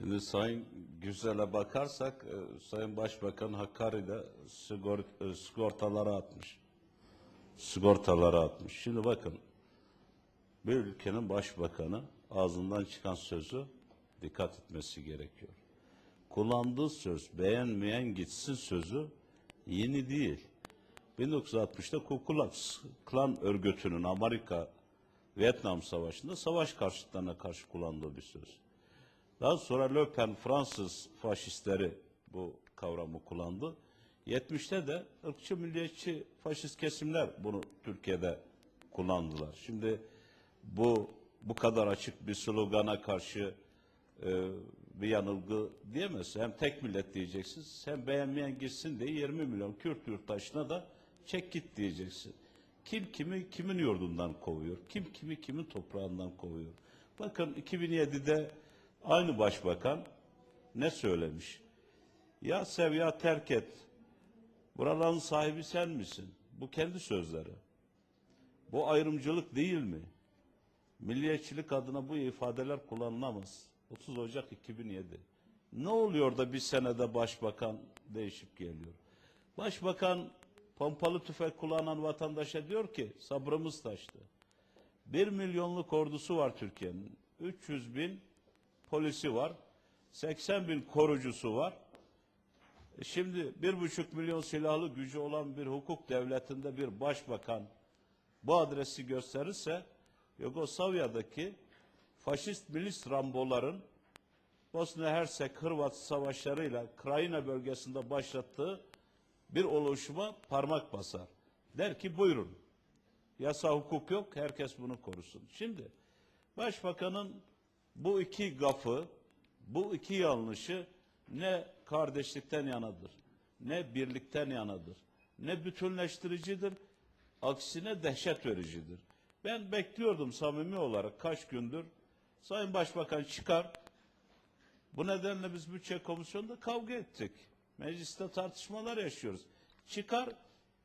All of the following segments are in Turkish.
Şimdi Sayın Güzel'e bakarsak, e, Sayın Başbakan Hakkari'de sigor, e, sigortalara atmış. Sigortalara atmış. Şimdi bakın, bir ülkenin başbakanı ağzından çıkan sözü dikkat etmesi gerekiyor. Kullandığı söz, beğenmeyen gitsin sözü yeni değil. 1960'da Ku Klux Klan örgütünün Amerika Vietnam Savaşı'nda savaş karşıtlarına karşı kullandığı bir söz. Daha sonra Le Pen Fransız faşistleri bu kavramı kullandı. 70'te de ırkçı milliyetçi faşist kesimler bunu Türkiye'de kullandılar. Şimdi bu bu kadar açık bir slogana karşı e, bir yanılgı diyemezsin. Hem tek millet diyeceksiniz, hem beğenmeyen gitsin diye 20 milyon Kürt yurttaşına da çek git diyeceksin. Kim kimi kimin yurdundan kovuyor, kim kimi kimin toprağından kovuyor. Bakın 2007'de aynı başbakan ne söylemiş? Ya sev ya terk et. Buraların sahibi sen misin? Bu kendi sözleri. Bu ayrımcılık değil mi? Milliyetçilik adına bu ifadeler kullanılamaz. 30 Ocak 2007. Ne oluyor da bir senede başbakan değişip geliyor? Başbakan pompalı tüfek kullanan vatandaşa diyor ki sabrımız taştı. Bir milyonluk ordusu var Türkiye'nin. 300 bin polisi var. 80 bin korucusu var. E Şimdi bir buçuk milyon silahlı gücü olan bir hukuk devletinde bir başbakan bu adresi gösterirse Yugoslavya'daki faşist milis Ramboların Bosna Hersek Hırvat savaşlarıyla Krayina bölgesinde başlattığı bir oluşuma parmak basar. Der ki buyurun. Yasa hukuk yok, herkes bunu korusun. Şimdi başbakanın bu iki gafı, bu iki yanlışı ne kardeşlikten yanadır, ne birlikten yanadır, ne bütünleştiricidir, aksine dehşet vericidir. Ben bekliyordum samimi olarak kaç gündür. Sayın Başbakan çıkar. Bu nedenle biz bütçe komisyonunda kavga ettik. Mecliste tartışmalar yaşıyoruz. Çıkar,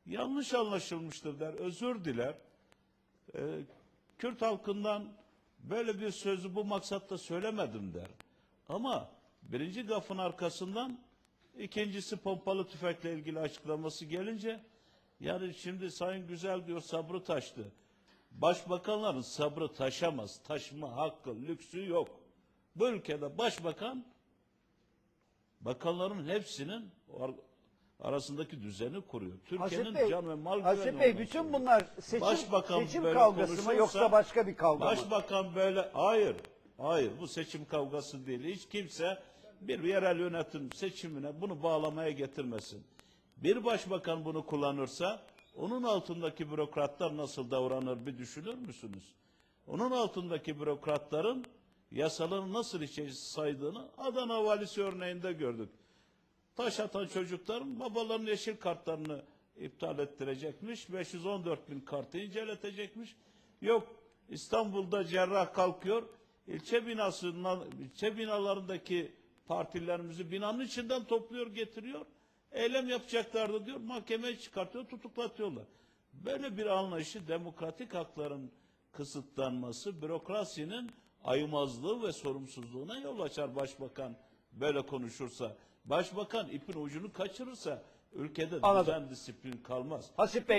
yanlış anlaşılmıştır der, özür diler. Ee, Kürt halkından böyle bir sözü bu maksatla söylemedim der. Ama birinci gafın arkasından ikincisi pompalı tüfekle ilgili açıklaması gelince yani şimdi Sayın Güzel diyor sabrı taştı. Başbakanların sabrı taşamaz. Taşıma hakkı, lüksü yok. Bu ülkede başbakan bakanların hepsinin arasındaki düzeni kuruyor. Türkiye'nin Bey, can ve mal Hasip güveni Bey bütün lazım. bunlar seçim, Başbakan seçim böyle kavgası mı konuşursa- yoksa başka bir kavga mı? Başbakan böyle hayır. Hayır bu seçim kavgası değil. Hiç kimse bir yerel yönetim seçimine bunu bağlamaya getirmesin. Bir başbakan bunu kullanırsa onun altındaki bürokratlar nasıl davranır bir düşünür müsünüz? Onun altındaki bürokratların yasaların nasıl içe saydığını Adana valisi örneğinde gördük. Taş atan çocukların babaların yeşil kartlarını iptal ettirecekmiş. 514 bin kartı inceletecekmiş. Yok İstanbul'da cerrah kalkıyor. ilçe binasından, ilçe binalarındaki partilerimizi binanın içinden topluyor getiriyor. Eylem yapacaklardı diyor. Mahkemeye çıkartıyor tutuklatıyorlar. Böyle bir anlayışı demokratik hakların kısıtlanması, bürokrasinin ayımazlığı ve sorumsuzluğuna yol açar başbakan böyle konuşursa. Başbakan ipin ucunu kaçırırsa ülkede Anladım. düzen disiplin kalmaz. Hasip Bey